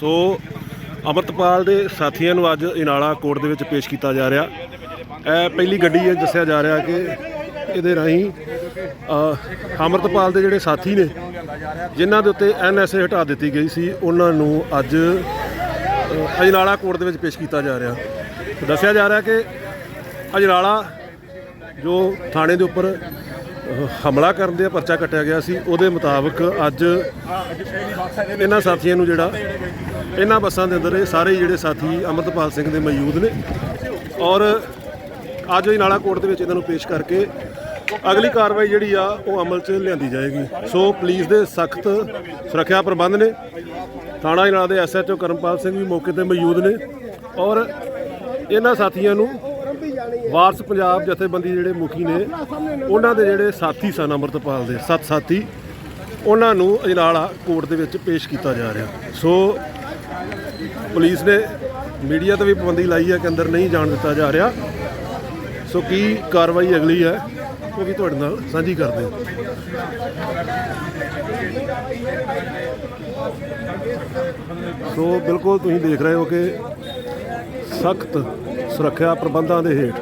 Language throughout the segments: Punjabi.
ਸੋ ਅਮਰਤਪਾਲ ਦੇ ਸਾਥੀਆਂ ਨੂੰ ਅੱਜ ਇਨਾਲਾ ਕੋਰਟ ਦੇ ਵਿੱਚ ਪੇਸ਼ ਕੀਤਾ ਜਾ ਰਿਹਾ। ਇਹ ਪਹਿਲੀ ਗੱਡੀ ਹੈ ਦੱਸਿਆ ਜਾ ਰਿਹਾ ਕਿ ਇਹਦੇ ਰਾਹੀਂ ਅ, ਅਮਰਤਪਾਲ ਦੇ ਜਿਹੜੇ ਸਾਥੀ ਨੇ ਜਿਨ੍ਹਾਂ ਦੇ ਉੱਤੇ ਐਨਐਸਏ ਹਟਾ ਦਿੱਤੀ ਗਈ ਸੀ ਉਹਨਾਂ ਨੂੰ ਅੱਜ ਅਜਨਾਲਾ ਕੋਰਟ ਦੇ ਵਿੱਚ ਪੇਸ਼ ਕੀਤਾ ਜਾ ਰਿਹਾ। ਦੱਸਿਆ ਜਾ ਰਿਹਾ ਕਿ ਅਜਨਾਲਾ ਜੋ ਥਾਣੇ ਦੇ ਉੱਪਰ ਹਮਲਾ ਕਰਨ ਦੇ ਪਰਚਾ ਕੱਟਿਆ ਗਿਆ ਸੀ ਉਹਦੇ ਮੁਤਾਬਕ ਅੱਜ ਇਹਨਾਂ ਸਾਥੀਆਂ ਨੂੰ ਜਿਹੜਾ ਇਹਨਾਂ ਬੱਸਾਂ ਦੇ ਅੰਦਰ ਇਹ ਸਾਰੇ ਜਿਹੜੇ ਸਾਥੀ ਅਮਰਤਪਾਲ ਸਿੰਘ ਦੇ ਮੌਜੂਦ ਨੇ। ਔਰ ਅੱਜ ਹੀ ਨਾਲਾ ਕੋਰਟ ਦੇ ਵਿੱਚ ਇਹਨਾਂ ਨੂੰ ਪੇਸ਼ ਕਰਕੇ ਅਗਲੀ ਕਾਰਵਾਈ ਜਿਹੜੀ ਆ, ਉਹ ਅਮਲ 'ਚ ਲਿਆਂਦੀ ਜਾਏਗੀ। ਸੋ ਪੁਲਿਸ ਦੇ ਸਖਤ ਸੁਰੱਖਿਆ ਪ੍ਰਬੰਧ ਨੇ। ਥਾਣਾ ਇਨਾਲਾ ਦੇ ਐਸਐਚਓ ਕਰਮਪਾਲ ਸਿੰਘ ਵੀ ਮੌਕੇ ਤੇ ਮੌਜੂਦ ਨੇ। ਔਰ ਇਹਨਾਂ ਸਾਥੀਆਂ ਨੂੰ ਵਾਰਸ ਪੰਜਾਬ ਜਥੇਬੰਦੀ ਜਿਹੜੇ ਮੁਖੀ ਨੇ, ਉਹਨਾਂ ਦੇ ਜਿਹੜੇ ਸਾਥੀ ਸਨ ਅਮਰਤਪਾਲ ਦੇ, ਸੱਤ ਸਾਥੀ, ਉਹਨਾਂ ਨੂੰ ਅਜਨਾਲਾ ਕੋਰਟ ਦੇ ਵਿੱਚ ਪੇਸ਼ ਕੀਤਾ ਜਾ ਰਿਹਾ। ਸੋ ਪੁਲਿਸ ਨੇ ਮੀਡੀਆ ਤੇ ਵੀ ਪਾਬੰਦੀ ਲਾਈ ਹੈ ਕਿ ਅੰਦਰ ਨਹੀਂ ਜਾਣ ਦਿੱਤਾ ਜਾ ਰਿਹਾ। ਸੋ ਕੀ ਕਾਰਵਾਈ ਅਗਲੀ ਹੈ ਉਹ ਵੀ ਤੁਹਾਡੇ ਨਾਲ ਸਾਂਝੀ ਕਰਦੇ ਹਾਂ। ਸੋ ਬਿਲਕੁਲ ਤੁਸੀਂ ਦੇਖ ਰਹੇ ਹੋ ਕਿ ਸਖਤ ਸੁਰੱਖਿਆ ਪ੍ਰਬੰਧਾਂ ਦੇ ਹੇਠ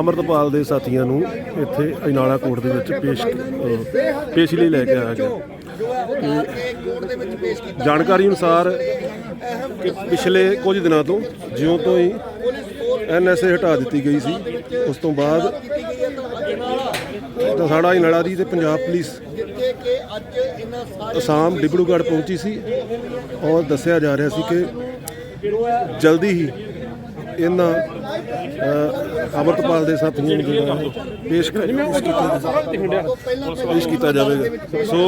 ਅਮਰਤਪਾਲ ਦੇ ਸਾਥੀਆਂ ਨੂੰ ਇੱਥੇ ਅਜਨਾਲਾ ਕੋਰਟ ਦੇ ਵਿੱਚ ਪੇਸ਼ ਪੇਸ਼ੀ ਲਈ ਲੈ ਕੇ ਆਇਆ ਗਿਆ। ਜਾਣਕਾਰੀ ਅਨੁਸਾਰ ਕਿ ਪਿਛਲੇ ਕੁਝ ਦਿਨਾਂ ਤੋਂ ਜਿਉਂ ਤੋਂ ਹੀ ਐਨਐਸਏ ਹਟਾ ਦਿੱਤੀ ਗਈ ਸੀ। ਉਸ ਤੋਂ ਬਾਅਦ ਤਾਂ ਹੀ ਅਜਨਾਲਾ ਦੀ ਤੇ ਪੰਜਾਬ ਪੁਲਿਸ ਅਸਾਮ, ਡਿਬਰੂਗੜ੍ਹ ਪਹੁੰਚੀ ਸੀ ਔਰ ਦੱਸਿਆ ਜਾ ਰਿਹਾ ਸੀ ਕਿ ਜਲਦੀ ਹੀ ਇਹਨਾਂ ਅ, ਅਮਰਤਪਾਲ ਦੇ ਸਾਥੀਆਂ ਨੂੰ ਜਿਹੜਾ ਹੈ ਪੇਸ਼ ਪੇਸ਼ ਕੀਤਾ ਪੇਸ਼ ਕੀਤਾ ਜਾਵੇਗਾ ਸੋ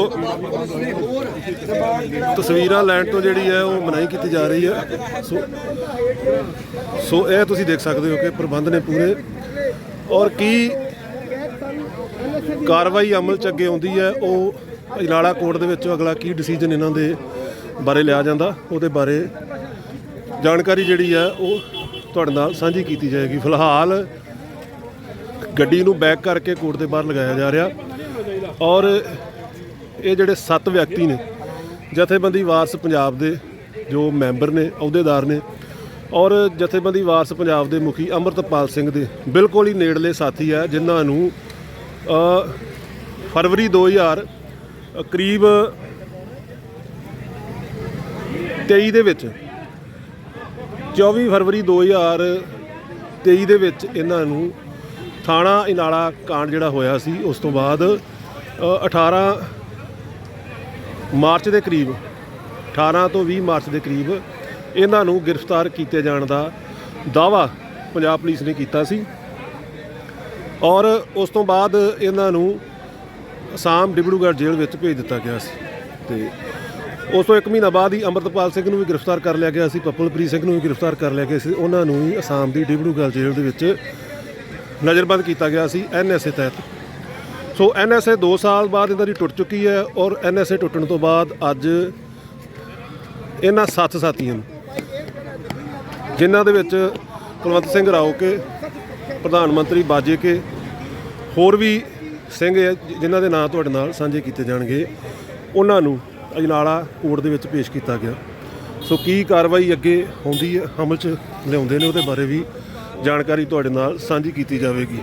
ਤਸਵੀਰਾਂ ਲੈਣ ਤੋਂ ਜਿਹੜੀ ਹੈ ਉਹ ਮਨਾਹੀ ਕੀਤੀ ਜਾ ਰਹੀ ਹੈ। ਸੋ ਸੋ ਇਹ ਤੁਸੀਂ ਦੇਖ ਸਕਦੇ ਹੋ ਕਿ ਪ੍ਰਬੰਧ ਨੇ ਪੂਰੇ ਔਰ ਕੀ ਕਾਰਵਾਈ ਅਮਲ ਚ ਅੱਗੇ ਆਉਂਦੀ ਹੈ ਉਹ ਇਲਾਲਾ ਕੋਰਟ ਦੇ ਵਿੱਚ ਅਗਲਾ ਕੀ ਡਿਸੀਜਨ ਇਹਨਾਂ ਦੇ ਬਾਰੇ ਲਿਆ ਜਾਂਦਾ ਉਹਦੇ ਬਾਰੇ ਜਾਣਕਾਰੀ ਜਿਹੜੀ ਹੈ ਉਹ ਤੁਹਾਡੇ ਨਾਲ ਸਾਂਝੀ ਕੀਤੀ ਜਾਏਗੀ। ਫਿਲਹਾਲ ਗੱਡੀ ਨੂੰ ਬੈਕ ਕਰਕੇ ਕੋਰਟ ਦੇ ਬਾਹਰ ਲਗਾਇਆ ਜਾ ਰਿਹਾ। ਔਰ ਇਹ ਜਿਹੜੇ ਸੱਤ ਵਿਅਕਤੀ ਨੇ ਜਥੇਬੰਦੀ ਵਾਰਸ ਪੰਜਾਬ ਦੇ ਜੋ ਮੈਂਬਰ ਨੇ ਅਹੁਦੇਦਾਰ ਨੇ ਔਰ ਜਥੇਬੰਦੀ ਵਾਰਸ ਪੰਜਾਬ ਦੇ ਮੁਖੀ ਅਮਰਤਪਾਲ ਸਿੰਘ ਦੇ ਬਿਲਕੁਲ ਹੀ ਨੇੜਲੇ ਸਾਥੀ ਆ ਜਿਨ੍ਹਾਂ ਨੂੰ ਫਰਵਰੀ 2000 ਅ, ਕਰੀਬ 23 ਦੇ ਵਿੱਚ 24 ਫਰਵਰੀ 2023 ਦੇ ਵਿੱਚ ਇਹਨਾਂ ਨੂੰ ਥਾਣਾ ਇਨਾਲਾ ਕਾਂਡ ਜਿਹੜਾ ਹੋਇਆ ਸੀ ਉਸ ਤੋਂ ਬਾਅਦ ਅ, 18 ਮਾਰਚ ਦੇ ਕਰੀਬ 18 ਤੋਂ 20 ਮਾਰਚ ਦੇ ਕਰੀਬ ਇਹਨਾਂ ਨੂੰ ਗ੍ਰਿਫਤਾਰ ਕੀਤੇ ਜਾਣ ਦਾ ਦਾਵਾ ਪੰਜਾਬ ਪੁਲਿਸ ਨੇ ਕੀਤਾ ਸੀ। ਔਰ ਉਸ ਤੋਂ ਬਾਅਦ ਇਹਨਾਂ ਨੂੰ ਅਸਾਮ ਡਿਬਰੂਗੜ੍ਹ ਜੇਲ੍ਹ ਵਿੱਚ ਭੇਜ ਦਿੱਤਾ ਗਿਆ ਸੀ। ਤੇ ਉਸ ਤੋਂ ਇੱਕ ਮਹੀਨਾ ਬਾਅਦ ਹੀ ਅੰਮ੍ਰਿਤਪਾਲ ਸਿੰਘ ਨੂੰ ਵੀ ਗ੍ਰਿਫਤਾਰ ਕਰ ਲਿਆ ਗਿਆ ਸੀ, ਪੱਪਲਪ੍ਰੀਤ ਸਿੰਘ ਨੂੰ ਵੀ ਗ੍ਰਿਫਤਾਰ ਕਰ ਲਿਆ ਗਿਆ ਸੀ। ਉਹਨਾਂ ਨੂੰ ਵੀ ਅਸਾਮ ਦੀ ਡਿਬਰੂਗੜ੍ਹ ਜੇਲ੍ਹ ਦੇ ਵਿੱਚ ਨਜ਼ਰਬੰਦ ਕੀਤਾ ਗਿਆ ਸੀ ਐਨਐਸਏ ਤਹਿਤ। ਸੋ ਐਨਐਸਏ 2 ਸਾਲ ਬਾਅਦ ਇਹਨਾਂ ਦੀ ਟੁੱਟ ਚੁੱਕੀ ਹੈ ਔਰ ਐਨਐਸਏ ਟੁੱਟਣ ਤੋਂ ਬਾਅਦ ਅੱਜ ਇਹਨਾਂ ਸੱਤ ਸਾਥੀਆਂ ਨੂੰ, ਜਿਨ੍ਹਾਂ ਦੇ ਵਿੱਚ ਕੁਲਵੰਤ ਸਿੰਘ ਰਾਓ ਕੇ, ਪ੍ਰਧਾਨ ਮੰਤਰੀ ਬਾਜੇ ਕੇ, ਹੋਰ ਵੀ ਸਿੰਘ ਜਿਨ੍ਹਾਂ ਦੇ ਨਾਂ ਤੁਹਾਡੇ ਨਾਲ ਸਾਂਝੇ ਕੀਤੇ ਜਾਣਗੇ, ਉਹਨਾਂ ਨੂੰ ਅਜਨਾਲਾ ਕੋਰਟ ਦੇ ਵਿੱਚ ਪੇਸ਼ ਕੀਤਾ ਗਿਆ। ਸੋ ਕੀ ਕਾਰਵਾਈ ਅੱਗੇ ਹੁੰਦੀ ਹੈ, ਅਮਲ 'ਚ ਲਿਆਉਂਦੇ ਨੇ ਉਹਦੇ ਬਾਰੇ ਵੀ ਜਾਣਕਾਰੀ ਤੁਹਾਡੇ ਨਾਲ ਸਾਂਝੀ ਕੀਤੀ ਜਾਵੇਗੀ।